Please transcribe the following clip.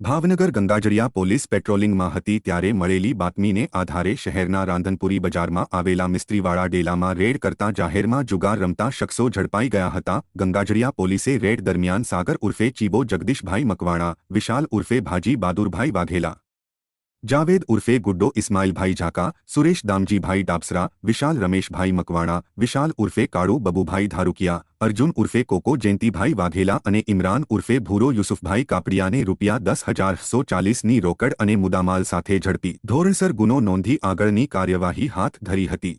Bhavnagar Gangajaliya police પેટ્રોલિંગમાં હતી ત્યારે મળેલી બાતમીને આધારે શહેરના રાંધનપુરી બજારમાં આવેલા મિસ્ત્રીવાળા ડેલામાં રેડ કરતા જાહેરમાં જુગાર રમતા શખ્સો ઝડપાઈ ગયા હતા. ગંગાજળિયા પોલીસે રેડ દરમિયાન સાગર ઉર્ફે ચીબો જગદીશભાઈ મકવાણા, વિશાલ ઉર્ફે ભાજી બહાદુરભાઈ વાઘેલા जावेद उर्फे गुड्डो इस्माइल भाई झाका, सुरेश दामजी भाई डाबसरा, विशाल रमेश भाई मकवाणा, विशाल उर्फे काड़ू बबूभाई धारुकिया, अर्जुन उर्फे कोको जयंती भाई वाघेला और इमरान उर्फे भूरो यूसुफ भाई कापड़िया ने रूपया दस हज़ार सौ चालीस नी रोकड़ मुदामाल साथ झड़पी। धोरणसर गुनो नोधी आगनी कार्यवाही हाथ धरी थी